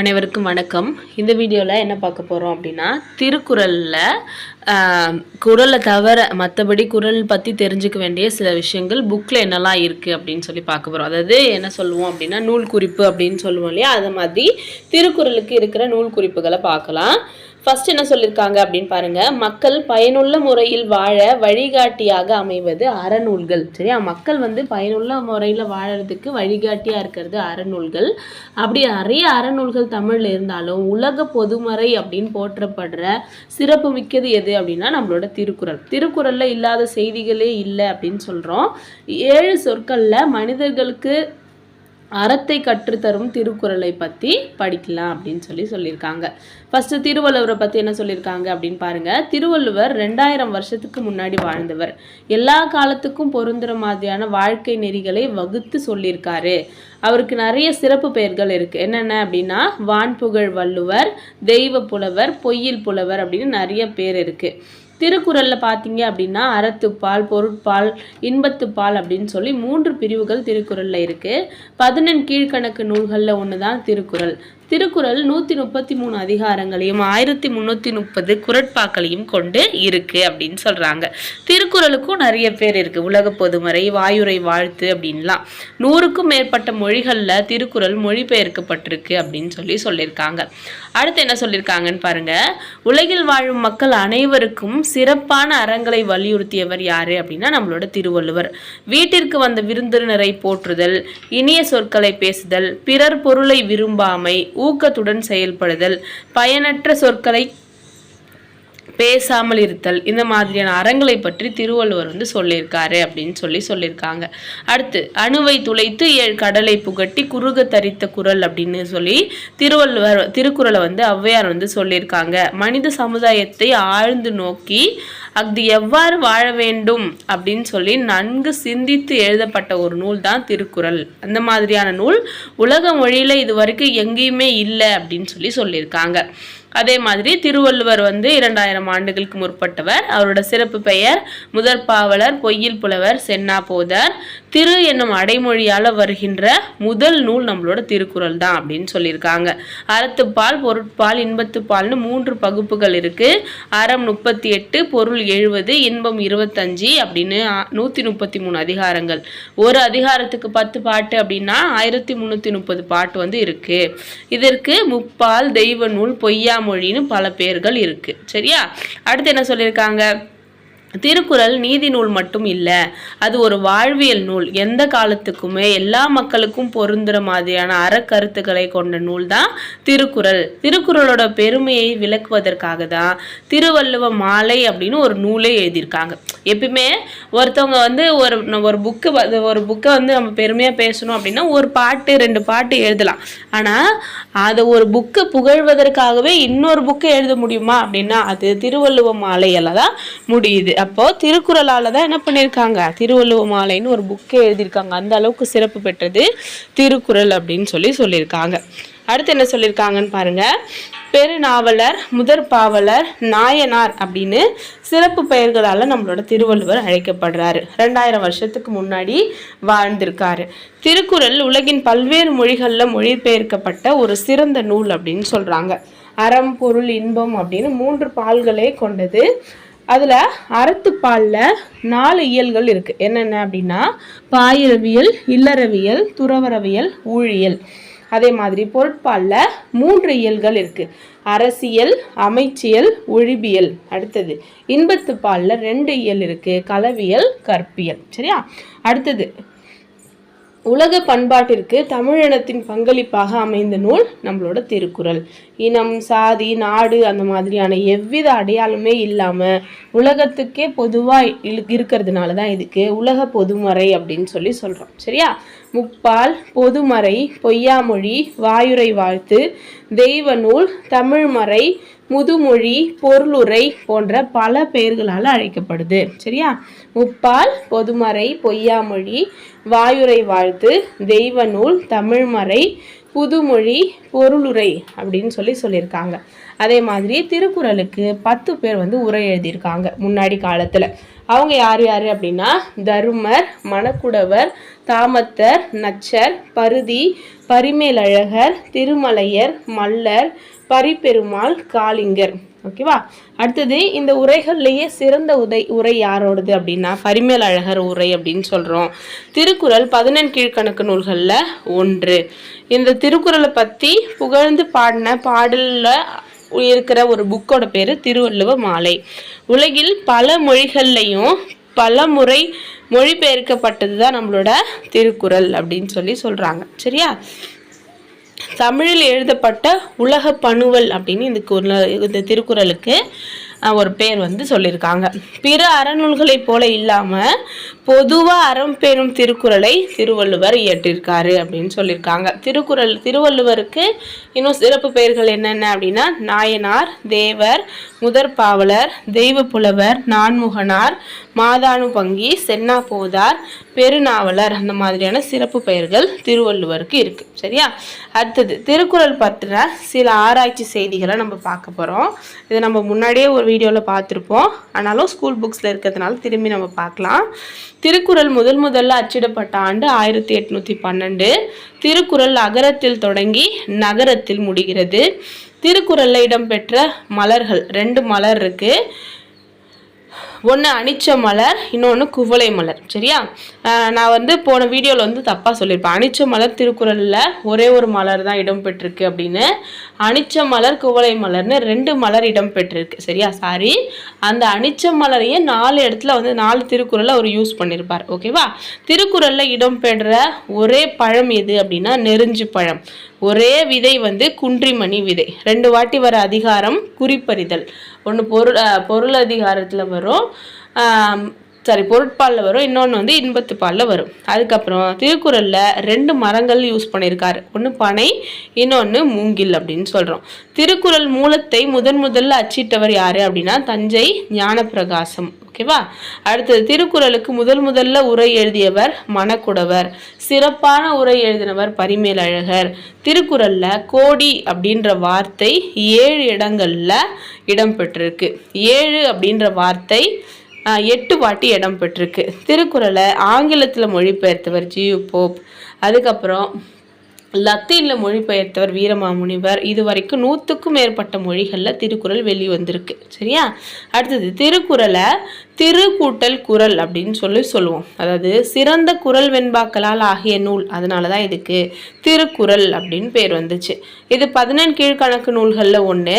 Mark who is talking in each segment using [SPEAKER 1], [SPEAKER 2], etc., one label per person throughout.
[SPEAKER 1] அனைவருக்கும் வணக்கம். இந்த வீடியோவில் என்ன பார்க்க போகிறோம் அப்படின்னா திருக்குறளில் குரலை தவிர மற்றபடி குறள் பற்றி தெரிஞ்சுக்க வேண்டிய சில விஷயங்கள் புக்கில் என்னெல்லாம் இருக்குது அப்படின்னு சொல்லி பார்க்க போகிறோம் அதாவது என்ன சொல்லுவோம் அப்படின்னா நூல் குறிப்பு அப்படின்னு சொல்லுவோம் இல்லையா? அது மாதிரி திருக்குறளுக்கு இருக்கிற நூல் குறிப்புகளை பார்க்கலாம். ஃபர்ஸ்ட் என்ன சொல்லியிருக்காங்க அப்படின்னு பாருங்க. மக்கள் பயனுள்ள முறையில் வாழ வழிகாட்டியாக அமைவது அறநூல்கள். சரியா? மக்கள் வந்து பயனுள்ள முறையில் வாழறதுக்கு வழிகாட்டியாக இருக்கிறது அறநூல்கள். அப்படி நிறைய அறநூல்கள் தமிழில் இருந்தாலும் உலக பொதுமறை அப்படின்னு போற்றப்படுற சிறப்பு மிக்கது எது அப்படின்னா நம்மளோட திருக்குறள். திருக்குறளில் இல்லாத செய்திகளே இல்லை அப்படின்னு சொல்கிறோம் ஏழு சொற்களில் மனிதர்களுக்கு அறத்தை கற்றுத்தரும் திருக்குறளை பற்றி படிக்கலாம் அப்படின்னு சொல்லி சொல்லியிருக்காங்க. ஃபஸ்ட்டு திருவள்ளுவரை பற்றி என்ன சொல்லியிருக்காங்க அப்படின்னு பாருங்கள் திருவள்ளுவர் ரெண்டாயிரம் வருஷத்துக்கு முன்னாடி வாழ்ந்தவர். எல்லா காலத்துக்கும் பொருந்துகிற மாதிரியான வாழ்க்கை நெறிகளை வகுத்து சொல்லியிருக்காரு. அவருக்கு நிறைய சிறப்பு பெயர்கள் இருக்குது என்னென்ன அப்படின்னா வான்புகழ் வள்ளுவர் தெய்வ புலவர் பொய்யில் புலவர் அப்படின்னு நிறைய பேர் இருக்குது திருக்குறள்ல பார்த்தீங்க அப்படின்னா அறத்துப்பால் பொருட்பால் இன்பத்துப்பால் அப்படின்னு சொல்லி மூன்று பிரிவுகள் திருக்குறள்ல இருக்கு. பதினெண் கீழ்க்கணக்கு நூல்களில் ஒன்று தான் திருக்குறள். திருக்குறள் நூற்றி முப்பத்தி மூணு அதிகாரங்களையும் ஆயிரத்தி முந்நூற்றி முப்பது குரட்பாக்களையும் கொண்டு இருக்கு அப்படின்னு சொல்கிறாங்க திருக்குறளுக்கும் நிறைய பேர் இருக்கு. உலக பொதுமறை வாயுரை வாழ்த்து அப்படின்லாம். நூறுக்கும் மேற்பட்ட மொழிகளில் திருக்குறள் மொழிபெயர்க்கப்பட்டிருக்கு அப்படின்னு சொல்லி சொல்லியிருக்காங்க. அடுத்து என்ன சொல்லியிருக்காங்கன்னு பாருங்க. உலகில் வாழும் மக்கள் அனைவருக்கும் சிறப்பான அறங்களை வலியுறுத்தியவர் யாரு அப்படின்னா நம்மளோட திருவள்ளுவர். வீட்டிற்கு வந்த விருந்தினரை போற்றுதல் இனிய சொற்களை பேசுதல் பிறர் பொருளை விரும்பாமை ஊக்கத்துடன் செயல்படுதல் பயனற்ற சொற்களை பேசாமல் இருத்தல் இந்த மாதிரியான அறங்களை பற்றி திருவள்ளுவர் வந்து சொல்லியிருக்காரு அப்படின்னு சொல்லி சொல்லியிருக்காங்க. அடுத்து அணுவை துளைத்து ஏழு கடலை புகட்டி குறுக தரித்த குரல் அப்படின்னு சொல்லி திருவள்ளுவர் திருக்குறளை வந்து ஔவையார் வந்து சொல்லியிருக்காங்க. மனித சமுதாயத்தை ஆழ்ந்து நோக்கி அது எவ்வாறு வாழ வேண்டும் அப்படின்னு சொல்லி நன்கு சிந்தித்து எழுதப்பட்ட ஒரு நூல் தான் திருக்குறள். அந்த மாதிரியான நூல் உலக மொழியில இது வரைக்கும் எங்கேயுமே இல்லை அப்படின்னு சொல்லி சொல்லியிருக்காங்க. அதே மாதிரி திருவள்ளுவர் வந்து இரண்டாயிரம் ஆண்டுகளுக்கு முற்பட்டவர். அவரோட சிறப்பு பெயர் முதற் பாவலர் பொய்யில் புலவர் சென்னா போதர். திரு என்னும் அடைமொழியால் வருகின்ற முதல் நூல் நம்மளோட திருக்குறள் தான் அப்படின்னு சொல்லியிருக்காங்க. அறத்துப்பால் பொருட்பால் இன்பத்துப்பால்னு மூன்று பகுப்புகள் இருக்கு. அறம் முப்பத்தி எட்டு பொருள் எழுபது இன்பம் இருபத்தஞ்சு அப்படின்னு நூற்றி முப்பத்தி மூணு அதிகாரங்கள். ஒரு அதிகாரத்துக்கு பத்து பாட்டு அப்படின்னா ஆயிரத்தி முந்நூற்றி முப்பது பாட்டு வந்து இருக்கு. இதற்கு முப்பால் தெய்வ நூல் பொய்யா மொழின்னு பல பேர்கள் இருக்கு. சரியா? அடுத்து என்ன சொல்லியிருக்காங்க? திருக்குறள் நீதி நூல் மட்டும் இல்லை அது ஒரு வாழ்வியல் நூல். எந்த காலத்துக்குமே எல்லா மக்களுக்கும் பொருந்துற மாதிரியான அறக்கருத்துக்களை கொண்ட நூல் தான் திருக்குறள். திருக்குறளோட பெருமையை விளக்குவதற்காக தான் திருவள்ளுவ மாலை அப்படின்னு ஒரு நூலே எழுதியிருக்காங்க. எப்பயுமே ஒருத்தவங்க வந்து ஒரு ஒரு புக்கு ஒரு புக்கை வந்து நம்ம பெருமையாக பேசணும் அப்படின்னா ஒரு பாட்டு ரெண்டு பாட்டு எழுதலாம். ஆனால் அதை ஒரு புக்கு புகழ்வதற்காகவே இன்னொரு புக்கு எழுத முடியுமா அப்படின்னா அது திருவள்ளுவ மாலையில் தான் முடியுது. அப்போ திருக்குறளால தான் என்ன பண்ணியிருக்காங்க திருவள்ளுவ மாலைன்னு ஒரு புக்கே எழுதியிருக்காங்க. அந்த அளவுக்கு சிறப்பு பெற்றது திருக்குறள் அப்படின்னு சொல்லி சொல்லியிருக்காங்க. அடுத்து என்ன சொல்லியிருக்காங்கன்னு பாருங்க. பெருநாவலர் முதற் பாவலர் நாயனார் அப்படின்னு சிறப்பு பெயர்களால் நம்மளோட திருவள்ளுவர் அழைக்கப்படுறாரு. ரெண்டாயிரம் வருஷத்துக்கு முன்னாடி வாழ்ந்திருக்காரு. திருக்குறள் உலகின் பல்வேறு மொழிகளில் மொழிபெயர்க்கப்பட்ட ஒரு சிறந்த நூல் அப்படின்னு சொல்கிறாங்க அறம் பொருள் இன்பம் அப்படின்னு மூன்று பால்களே கொண்டது. அதில் அறத்துப்பாலில் நாலு இயல்கள் இருக்குது என்னென்ன அப்படின்னா பாயிரவியல் இல்லறவியல் துறவரவியல் ஊழியல். அதே மாதிரி பொருட்பாலில் மூன்று இயல்கள் இருக்குது அரசியல் அமைச்சியல் ஒழிபியல். அடுத்தது இன்பத்து பாலில் ரெண்டு இயல் இருக்குது கலவியல் கற்பியல். சரியா? அடுத்தது உலக பண்பாட்டிற்கு தமிழினத்தின் பங்களிப்பாக அமைந்த நூல் நம்மளோட திருக்குறள். இனம் சாதி நாடு அந்த மாதிரியான எவ்வித அடையாளமே இல்லாமல் உலகத்துக்கே பொதுவாக இருக்கிறதுனால தான் இதுக்கு உலக பொதுமறை அப்படின்னு சொல்லி சொல்கிறோம் சரியா? முப்பால் பொதுமறை பொய்யாமொழி வாயுரை வாழ்த்து தெய்வ நூல் தமிழ்மறை முதுமொழி பொருளுரை போன்ற பல பெயர்களால் அழைக்கப்படுது. சரியா? முப்பால் பொதுமறை பொய்யாமொழி வாயுரை வாழ்த்து தெய்வ நூல் தமிழ்மறை புதுமொழி பொருளுரை அப்படின்னு சொல்லி சொல்லியிருக்காங்க. அதே மாதிரி திருக்குறளுக்கு பத்து பேர் வந்து உரை எழுதியிருக்காங்க முன்னாடி காலத்தில். அவங்க யார் யார் அப்படின்னா தருமர் மணக்குடவர் தாமத்தர் நச்சர் பருதி பரிமேலழகர் திருமலையர் மல்லர் பரிபெருமாள் காளிங்கர். ஓகேவா அடுத்தது இந்த உரைகள்லேயே சிறந்த உதை உரை யாரோடது அப்படின்னா பரிமேல் அழகர் உரை அப்படின்னு சொல்கிறோம் திருக்குறள் பதினெண் கீழ்கணக்கு நூல்களில் ஒன்று. இந்த திருக்குறளை பற்றி புகழ்ந்து பாடின பாடலில் இருக்கிற ஒரு புக்கோட பேர் திருவள்ளுவ மாலை. உலகில் பல மொழிகள்லையும் பல முறை மொழிபெயர்க்கப்பட்டது தான் நம்மளோட திருக்குறள் அப்படின்னு சொல்லி சொல்கிறாங்க சரியா? தமிழில் எழுதப்பட்ட உலக பணுவல் அப்படின்னு இந்த குரல் இந்த திருக்குறளுக்கு ஒரு பேர் வந்து சொல்லியிருக்காங்க. பிற அறநூல்களைப் போல இல்லாமல் பொதுவாக அறம் பெறும் திருக்குறளை திருவள்ளுவர் இயற்றிருக்காரு அப்படின்னு சொல்லியிருக்காங்க. திருக்குறள் திருவள்ளுவருக்கு இன்னும் சிறப்பு பெயர்கள் என்னென்ன அப்படின்னா நாயனார் தேவர் முதற்பாவலர் தெய்வ புலவர் நான்முகனார் மாதானு பங்கி சென்னா போதார் பெருநாவலர் அந்த மாதிரியான சிறப்பு பெயர்கள் திருவள்ளுவருக்கு இருக்கு. சரியா? அடுத்தது திருக்குறள் பற்றின சில ஆராய்ச்சி செய்திகளை நம்ம பார்க்க போகிறோம் இதை நம்ம முன்னாடியே ஒரு வீடியோவில் பார்த்துருப்போம். ஆனாலும் ஸ்கூல் புக்ஸில் இருக்கிறதுனால திரும்பி நம்ம பார்க்கலாம். திருக்குறள் முதல் முதல்ல அச்சிடப்பட்ட ஆண்டு ஆயிரத்தி எட்நூற்றி பன்னெண்டு. திருக்குறள் அகரத்தில் தொடங்கி நகரத்தில் முடிகிறது. திருக்குறளில் இடம்பெற்ற மலர்கள் ரெண்டு மலர் இருக்குது ஒன்று அனிச்ச மலர் இன்னொன்று குவளை மலர். சரியா? நான் வந்து போன வீடியோவில் வந்து தப்பாக சொல்லியிருப்பேன். அனிச்ச மலர் திருக்குறளில் ஒரே ஒரு மலர் தான் இடம்பெற்றிருக்கு அப்படின்னு. அனிச்ச மலர் குவளை மலர்னு ரெண்டு மலர் இடம்பெற்றிருக்கு சரியா? சாரி. அந்த அனிச்ச மலரையே நாலு இடத்துல வந்து நாலு திருக்குறளில் அவர் யூஸ் பண்ணியிருப்பார். ஓகேவா? திருக்குறளில் இடம்பெற்ற ஒரே பழம் எது அப்படின்னா நெருஞ்சு பழம். ஒரே விதை வந்து குன்றிமணி விதை. ரெண்டு வாட்டி வர அதிகாரம் குறிப்பறிதல். ஒன்று பொருள் பொருள் அதிகாரத்தில் வரும். சாரி பொருட்பாலில் வரும். இன்னொன்று வந்து இன்பத்து பாலில் வரும். அதுக்கப்புறம் திருக்குறளில் ரெண்டு மரங்கள் யூஸ் பண்ணியிருக்காரு ஒன்று பனை இன்னொன்று மூங்கில் அப்படின்னு சொல்கிறோம் திருக்குறள் மூலத்தை முதன் முதல்ல அச்சிட்டவர் யார் அப்படின்னா தஞ்சை ஞானப்பிரகாசம். ஓகேவா அடுத்தது திருக்குறளுக்கு முதல் முதல்ல உரை எழுதியவர் மணக்குடவர். சிறப்பான உரை எழுதினவர் பரிமேலழகர். திருக்குறளில் கோடி அப்படின்ற வார்த்தை ஏழு இடங்களில் இடம்பெற்றிருக்கு. ஏழு அப்படின்ற வார்த்தை எட்டு வாட்டி இடம்பெற்றிருக்கு திருக்குறளை ஆங்கிலத்தில் மொழிபெயர்த்தவர் ஜியு போப். அதுக்கப்புறம் லத்தீனில் மொழிபெயர்த்தவர் வீரமாமுனிவர். இது வரைக்கும் நூற்றுக்கும் மேற்பட்ட மொழிகளில் திருக்குறள் வெளி வந்திருக்கு. சரியா? அடுத்தது திருக்குறளை திருக்கூட்டல் குறள் அப்படின்னு சொல்லி சொல்லுவோம். அதாவது சிறந்த குறள் வெண்பாக்களால் ஆகிய நூல். அதனால தான் இதுக்கு திருக்குறள் அப்படின்னு பேர் வந்துச்சு. இது பதினெண் கீழ்கணக்கு நூல்களில் ஒன்று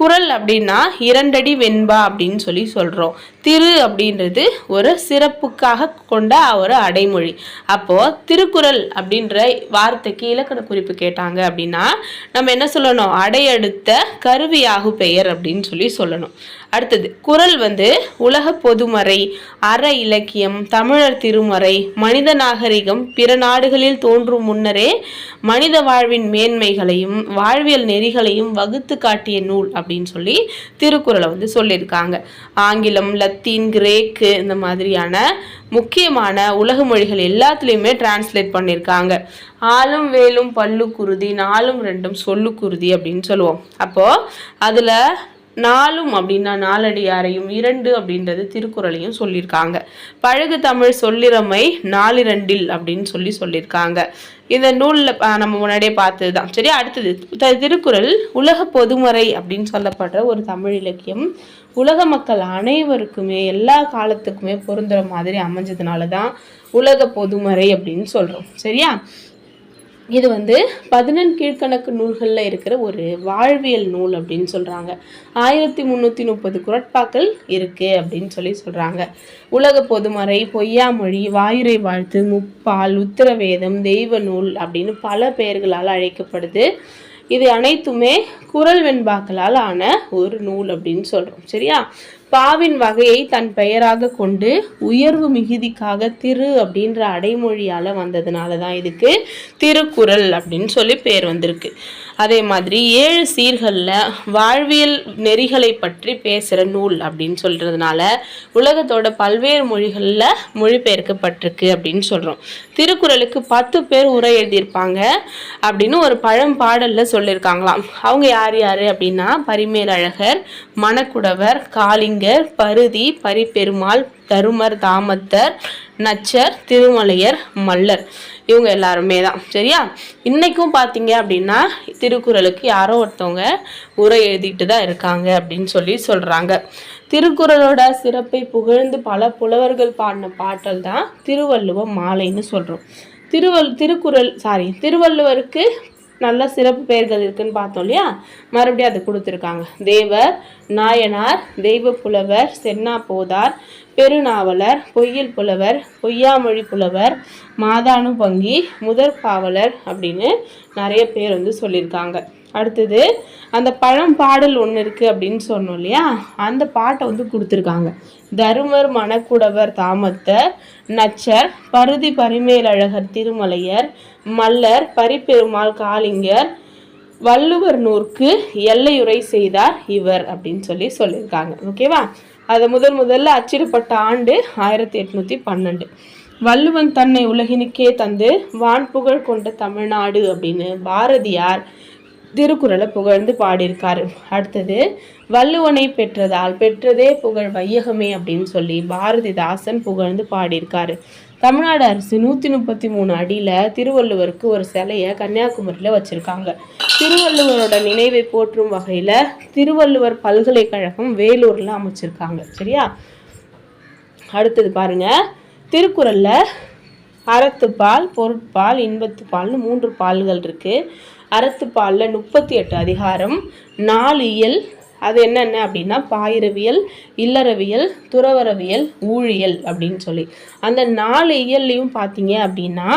[SPEAKER 1] குறள் அப்படின்னா இரண்டடி வெண்பா அப்படின்னு சொல்லி சொல்கிறோம் திரு அப்படின்றது ஒரு சிறப்புக்காக கொண்ட ஒரு அடைமொழி. அப்போது திருக்குறள் அப்படின்ற வார்த்தைக்கு இலக்கண குறிப்பு கேட்டாங்க அப்படின்னா நம்ம என்ன சொல்லணும்? அடையடுத்த கருவியாகு பெயர் அப்படின்னு சொல்லி சொல்லணும். அடுத்தது குறள் வந்து உலக பொதுமறை அற இலக்கியம் தமிழர் திருமறை மனித நாகரிகம் பிற நாடுகளில் தோன்றும் முன்னரே மனித வாழ்வின் மேன்மைகளையும் வாழ்வியல் நெறிகளையும் வகுத்து காட்டிய நூல் அப்படின்னு சொல்லி திருக்குறளை வந்து சொல்லியிருக்காங்க. ஆங்கிலம் லத்தீன் கிரேக்கு இந்த மாதிரியான முக்கியமான உலக மொழிகள் எல்லாத்துலேயுமே டிரான்ஸ்லேட் பண்ணியிருக்காங்க. ஆளும் வேலும் பல்லு குருதி நாலும் ரெண்டும் சொல்லு குருதி அப்படின்னு சொல்லுவோம். அப்போது அதில் நாலும் அப்படின்னா நாலடியாரையும் இரண்டு அப்படின்றது திருக்குறளையும் சொல்லியிருக்காங்க. பழகு தமிழ் சொல்லிறமை நாலிரண்டில் அப்படின்னு சொல்லி சொல்லியிருக்காங்க. இந்த நூலில் நம்ம முன்னாடியே பார்த்தது தான் சரி அடுத்தது திருக்குறள் உலக பொதுமறை அப்படின்னு சொல்லப்படுற ஒரு தமிழ் இலக்கியம். உலக மக்கள் அனைவருக்குமே எல்லா காலத்துக்குமே பொருந்துகிற மாதிரி அமைஞ்சதுனால தான் உலக பொதுமறை அப்படின்னு சொல்கிறோம் சரியா? இது வந்து பதினெண் கீழ்க்கணக்கு நூல்களில் இருக்கிற ஒரு வாழ்வியல் நூல் அப்படின்னு சொல்கிறாங்க ஆயிரத்தி முந்நூற்றி முப்பது குரட்பாக்கள் இருக்குது அப்படின்னு சொல்லி சொல்கிறாங்க உலக பொதுமறை பொய்யாமொழி வாயுரை வாழ்த்து முப்பால் உத்தரவேதம் தெய்வ நூல் அப்படின்னு பல பெயர்களால் அழைக்கப்படுது. இது அனைத்துமே குறள் வெண்பாக்களால் ஆன ஒரு நூல் அப்படின்னு சொல்கிறோம் சரியா? பாவின் வகையை தன் பெயராக கொண்டு உயர்வு மிகுதிக்காக திரு அப்படின்ற அடைமொழியால் வந்ததுனால தான் இதுக்கு திருக்குறள் அப்படின்னு சொல்லி பேர் வந்திருக்கு. அதே மாதிரி ஏழு சீர்களில் வாழ்வியல் நெறிகளை பற்றி பேசுகிற நூல் அப்படின்னு சொல்கிறதுனால உலகத்தோட பல்வேறு மொழிகளில் மொழிபெயர்க்கப்பட்டிருக்கு அப்படின்னு சொல்கிறோம் திருக்குறளுக்கு பத்து பேர் உரை எழுதியிருப்பாங்க அப்படின்னு ஒரு பழம் பாடலில் சொல்லியிருக்காங்களாம். அவங்க யார் யார் அப்படின்னா பரிமேலழகர் மணக்குடவர் காளிங்கர் பருதி பரிபெருமாள் தருமர் தாமத்தர் நச்சர் திருமலையர் மல்லர். இவங்க எல்லாருமே தான். சரியா? இன்றைக்கும் பார்த்தீங்க அப்படின்னா திருக்குறளுக்கு யாரோ ஒருத்தவங்க உரை எழுதிட்டு தான் இருக்காங்க அப்படின்னு சொல்லி சொல்கிறாங்க திருக்குறளோட சிறப்பை புகழ்ந்து பல புலவர்கள் பாடின பாட்டல் தான் திருவள்ளுவ மாலைன்னு சொல்கிறோம் திருவள் திருக்குறள் சாரி திருவள்ளுவருக்கு நல்ல சிறப்பு பெயர்கள் இருக்குன்னு பார்த்தோம் இல்லையா? மறுபடியும் அது கொடுத்துருக்காங்க. தேவர் நாயனார் தெய்வ புலவர் சென்னா போதார் பெருநாவலர் பொய்யில் புலவர் பொய்யாமொழி புலவர் மாதானு பங்கி முதற் பாவலர் அப்படின்னு நிறைய பேர் வந்து சொல்லியிருக்காங்க. அடுத்தது அந்த பழம் பாடல் ஒன்று இருக்குது அப்படின்னு சொன்னோம் இல்லையா? அந்த பாட்டை வந்து கொடுத்துருக்காங்க. தருமர் மணக்குடவர் தாமத்தர் நச்சர் பருதி பரிமேலழகர் திருமலையர் மல்லர் பரிப்பெருமாள் காளிங்கர் வள்ளுவர் நூற்கு எல்லையுரை செய்தார் இவர் அப்படின்னு சொல்லி சொல்லியிருக்காங்க. ஓகேவா அது முதல் முதல்ல அச்சிடப்பட்ட ஆண்டு ஆயிரத்தி எட்நூத்தி பன்னெண்டு. வள்ளுவன் தன்னை உலகினுக்கே தந்து வான்புகழ் கொண்ட தமிழ்நாடு அப்படின்னு பாரதியார் திருக்குறளை புகழ்ந்து பாடியிருக்காரு. அடுத்தது வள்ளுவனை பெற்றதால் பெற்றதே புகழ் வையகமே அப்படின்னு சொல்லி பாரதிதாசன் புகழ்ந்து பாடியிருக்காரு. தமிழ்நாடு அரசு நூற்றி முப்பத்தி மூணு அடியில் திருவள்ளுவருக்கு ஒரு சிலையை கன்னியாகுமரியில் வச்சுருக்காங்க. திருவள்ளுவரோட நினைவை போற்றும் வகையில் திருவள்ளுவர் பல்கலைக்கழகம் வேலூரில் அமைச்சிருக்காங்க. சரியா? அடுத்தது பாருங்க. திருக்குறளில் அறத்துப்பால் பொருட்பால் இன்பத்துப்பால்னு மூன்று பால்கள் இருக்குது அறத்துப்பாலில் முப்பத்தி எட்டு அதிகாரம் நாலு இயல் அது என்னென்ன அப்படின்னா பாயிரவியல் இல்லறவியல் துறவரவியல் ஊழியல் அப்படின்னு சொல்லி. அந்த நாலு இயல்லையும் பார்த்தீங்க அப்படின்னா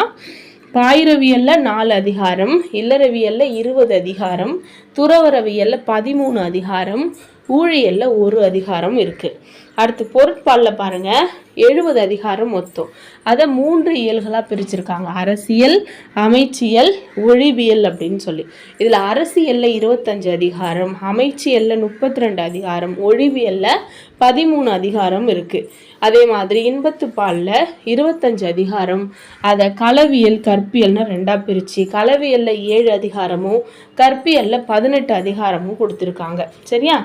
[SPEAKER 1] பாயிரவியலில் நாலு அதிகாரம் இல்லறவியலில் இருபது அதிகாரம் துறவரவியலில் பதிமூணு அதிகாரம் ஊழியலில் ஒரு அதிகாரம் இருக்குது அடுத்து பொருட்பாலில் பாருங்கள் எழுபது அதிகாரம் மொத்தம். அதை மூன்று இயல்களாக பிரிச்சிருக்காங்க. அரசியல் அமைச்சியல் ஒழிவியல் அப்படின்னு சொல்லி. இதில் அரசியலில் இருபத்தஞ்சு அதிகாரம் அமைச்சியலில் முப்பத்தி ரெண்டு அதிகாரம் ஒழிவியலில் பதிமூணு அதிகாரம் இருக்குது அதே மாதிரி இன்பத்து பாலில் இருபத்தஞ்சு அதிகாரம் அதை களவியல் கற்பியல்னு ரெண்டாக பிரித்து களவியலில் ஏழு அதிகாரமும் கற்பியலில் பதினெட்டு அதிகாரமும் கொடுத்துருக்காங்க. சரியா?